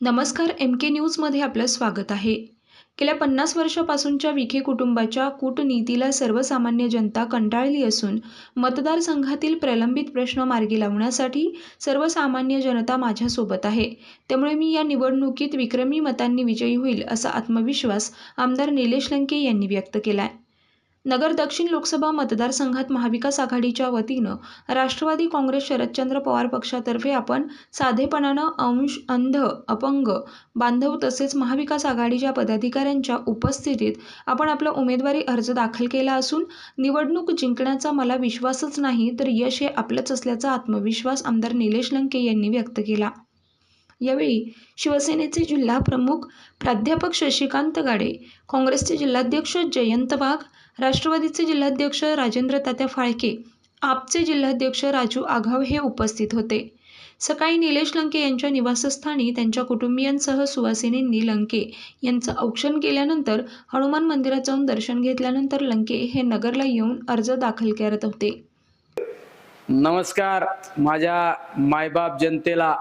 नमस्कार एम के न्यूजमध्ये आपलं स्वागत आहे. गेल्या पन्नास वर्षापासूनच्या विखे कुटुंबाच्या कूटनीतीला सर्वसामान्य जनता कंटाळली असून मतदारसंघातील प्रलंबित प्रश्न मार्गी लावण्यासाठी सर्वसामान्य जनता माझ्यासोबत आहे. त्यामुळे मी या निवडणुकीत विक्रमी मतांनी विजयी होईल असा आत्मविश्वास आमदार निलेश लंके यांनी व्यक्त केला आहे नगर दक्षिण लोकसभा मतदारसंघात महाविकास आघाडीच्या वतीनं राष्ट्रवादी काँग्रेस शरदचंद्र पवार पक्षातर्फे आपण साधेपणानं अंश अंध अपंग बांधव तसेच महाविकास आघाडीच्या पदाधिकाऱ्यांच्या उपस्थितीत आपण आपला उमेदवारी अर्ज दाखल केला असून निवडणूक जिंकण्याचा मला विश्वासच नाही तर यश हे आपलंच असल्याचा आत्मविश्वास आमदार निलेश लंके यांनी व्यक्त केला. यावेळी शिवसेनेचे जिल्हा प्रमुख प्राध्यापक शशिकांत गाडे काँग्रेसचे जिल्हाध्यक्ष जयंत वाघ राष्ट्रवादीचे जिल्हाध्यक्ष राजेंद्र तात्या फाळके आपचे जिल्हाध्यक्ष राजू आघाव हे उपस्थित होते. सकाळी निलेश लंके यांच्या निवासस्थानी त्यांच्या कुटुंबियांसह सुवासिनींनी लंके यांचं औक्षण केल्यानंतर हनुमान मंदिरात जाऊन दर्शन घेतल्यानंतर लंके हे नगरला येऊन अर्ज दाखल करत होते. नमस्कार. माझ्या मायबाप जनतेला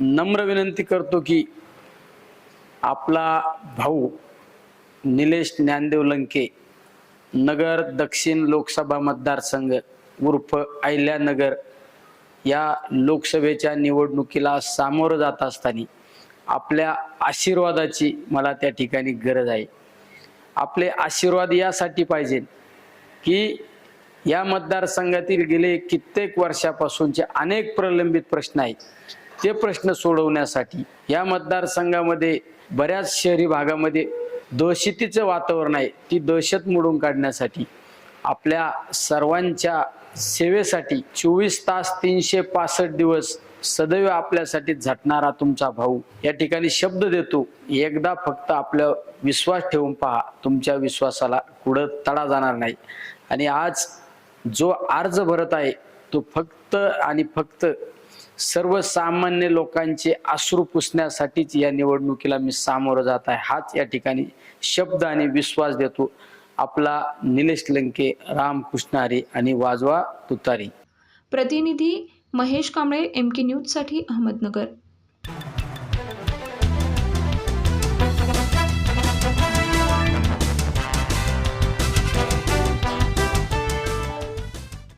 नम्र विनंती करतो की आपला भाऊ निलेश ज्ञानदेव लंके नगर दक्षिण लोकसभा मतदारसंघ उर्फ अहिल्यानगर या लोकसभेच्या निवडणुकीला सामोरं जात असताना आपल्या आशीर्वादाची मला त्या ठिकाणी गरज आहे. आपले आशीर्वाद यासाठी पाहिजे की या मतदारसंघातील गेले कित्येक वर्षापासूनचे अनेक प्रलंबित प्रश्न आहेत. ते प्रश्न सोडवण्यासाठी या मतदारसंघामध्ये बऱ्याच शहरी भागामध्ये दहशतीचं वातावरण आहे. ती दहशत मोडून काढण्यासाठी आपल्या सर्वांच्या सेवेसाठी चोवीस तास तीनशे पासष्ट दिवस सदैव आपल्यासाठी झटणारा तुमचा भाऊ. या ठिकाणी शब्द देतो एकदा फक्त आपलं विश्वास ठेवून पहा. तुमच्या विश्वासाला कुठं तडा जाणार नाही. आणि आज जो अर्ज भरत आहे तो फक्त आणि फक्त सर्वसामान्य लोकांचे आश्रू पुसण्यासाठीच या निवडणुकीला मी सामोरं जात आहे. हाच या ठिकाणी शब्द आणि विश्वास देतो. आपला निलेश लंके राम हरी आणि वाजवा तुतारी. प्रतिनिधी महेश कांबळे एम के न्यूजसाठी अहमदनगर.